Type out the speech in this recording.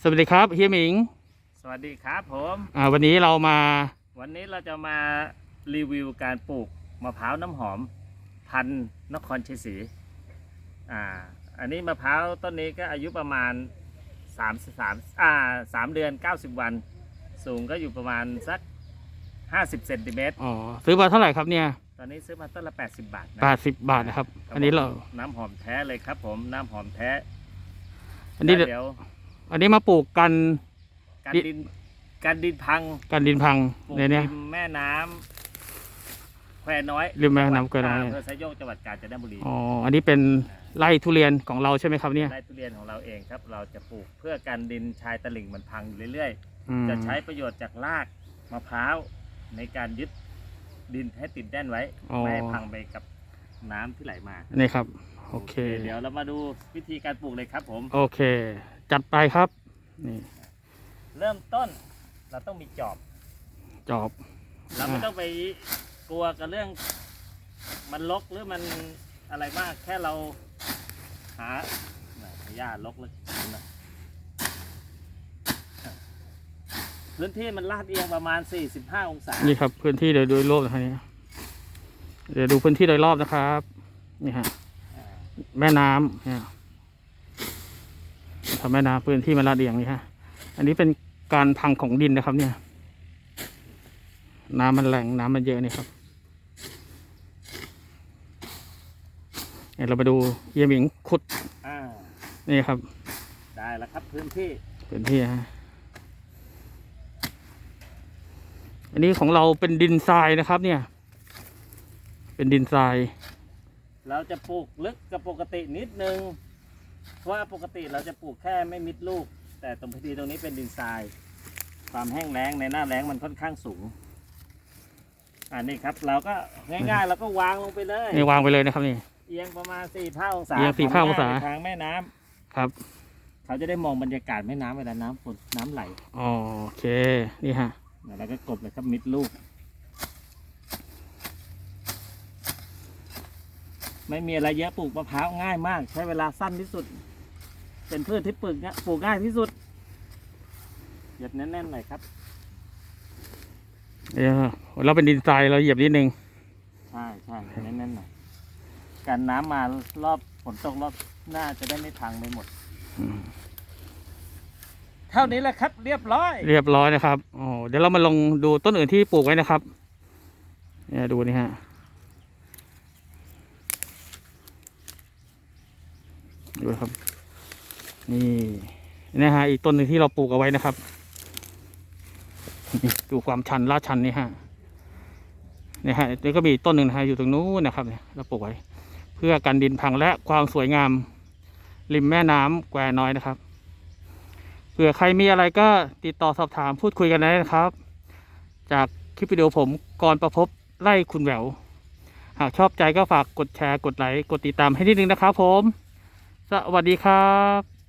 สวัสดีครับเฮียหมิง สวัสดีครับผมอ่าวันนี้เรามา วันนี้เราจะมารีวิวการปลูกมะพร้าวน้ำหอม พันธุ์นครชัยศรีอ่าอันนี้มะพร้าวต้นนี้ก็อายุประมาณ3 3อ่า3เดือน 90 วัน สูงก็อยู่ประมาณสัก 50เซนติเมตรอ๋อซื้อมาเท่าไหร่ครับเนี่ยตอนนี้ซื้อมาต้นละ 80 บาทนะแปดสิบบาทนะครับ อันนี้เราน้ำหอมแท้เลยครับผมน้ำหอมแท้ อันนี้แล้วเดี๋ยว อันนี้มาปลูกกันการดิดินการดินพัง กันดินพังปลูกในเนี้ยริมแม่น้ำแควน้อยริมแม่น้ำแควน้อยอำเภอไซโยกจังหวัดกาญจนบุรีอ๋ออันนี้เป็นไร่ทุเรียนของเราใช่ไหมครับเนี่ยไร่ทุเรียนของเราเองครับ เราจะปลูกเพื่อกันดินชายตลิ่งมันพังอยู่เรื่อยอืมๆจะใช้ประโยชน์จากรากมะพร้าวในการยึดดินให้ติดแน่นไว้อ๋อไม่ให้พังไปกับน้ำที่ไหลมานี่ครับ โอเค เดี๋ยวเรามาดูวิธีการปลูกเลยครับผม โอเค จัดไปครับ นี่ เริ่มต้นเราต้องมีจอบ จอบ เราไม่ต้องไปกลัวกับเรื่อง มันลกหรือมันอะไรมากแค่เราหาน่ะหญ้าลกเลยนะพื้นที่มันลาดเอียงประมาณ 45 องศา นี่ครับ พื้นที่โดยโดยรอบนะครับเนี่ยเดี๋ยวดูพื้นที่โดยรอบนะครับ นี่ฮะอ่า แม่น้ำเนี่ยทำแม่น้ำพื้นที่มันลาดเอียงนี่ฮะ อันนี้เป็นการพังของดินนะครับ เนี่ย น้ำมันแรงน้ำมันเยอะนี่ครับเดี๋ยวเราไปดูเยี่ยหมิงขุดอ่านี่ครับ ได้แล้วครับพื้นที่พื้นที่ฮะอันนี้ของเราเป็นดินทรายนะครับ เนี่ย เป็นดินทราย เราจะปลูกลึกกับปกตินิดนึงเพราะว่าปกติเราจะปลูกแค่ไม่มิดลูก แต่ตรงพื้นที่ตรงนี้เป็นดินทราย ความแห้งแล้งในหน้าแล้งมันค่อนข้างสูง อันนี้ครับเราก็ง่ายๆเราก็วางลงไปเลยนี่วางไปเลยนะครับนี่ เอียงประมาณ4ี่ห้าองศาเอียง4-5องศา ทางแม่น้ำครับเขาจะได้มองบรรยากาศแม่น้ำเวลาน้ำฝนน้ำไหลอ๋อโอเค นี่ฮะ แล้วก็กลบเลยครับมิดลูก ไม่มีอะไรเยอะปลูกมะพร้าวง่ายมาก ใช้เวลาสั้นที่สุด เป็นพืชที่ปลูกง่ายปลูกง่ายที่สุดเหยียดแน่นๆหน่อยครับเดี๋ยวเราเป็นดินทรายเราเหยียบนิดนึงใช่ใช่แน่นๆหน่อยกันน้ำมารอบฝนตกรอบหน้าจะได้ไม่พังไปหมด เท่านี้แหละครับ เรียบร้อย เรียบร้อยนะครับอ๋อเดี๋ยวเรามาลงดูต้นอื่นที่ปลูกไว้นะครับเนี่ยดูนี่ฮะ ดูครับ นี่นะฮะอีกต้นหนึ่งที่เราปลูกเอาไว้นะครับดูความชันลาดชันนี่ฮะนี่ฮะแล้วก็มีต้นหนึ่งนะฮะอยู่ตรงนู้นนะครับเนี่ยเราปลูกไว้ เพื่อกันดินพังและความสวยงาม ริมแม่น้ำแควน้อยนะครับเผื่อใครมีอะไรก็ติดต่อสอบถามพูดคุยกันได้นะครับ จากคลิปวิดีโอผมกรประพบไล่คุณแหววหากชอบใจก็ฝากกดแชร์กดไลค์กดติดตามให้นิดนึงนะครับผม สวัสดีครับ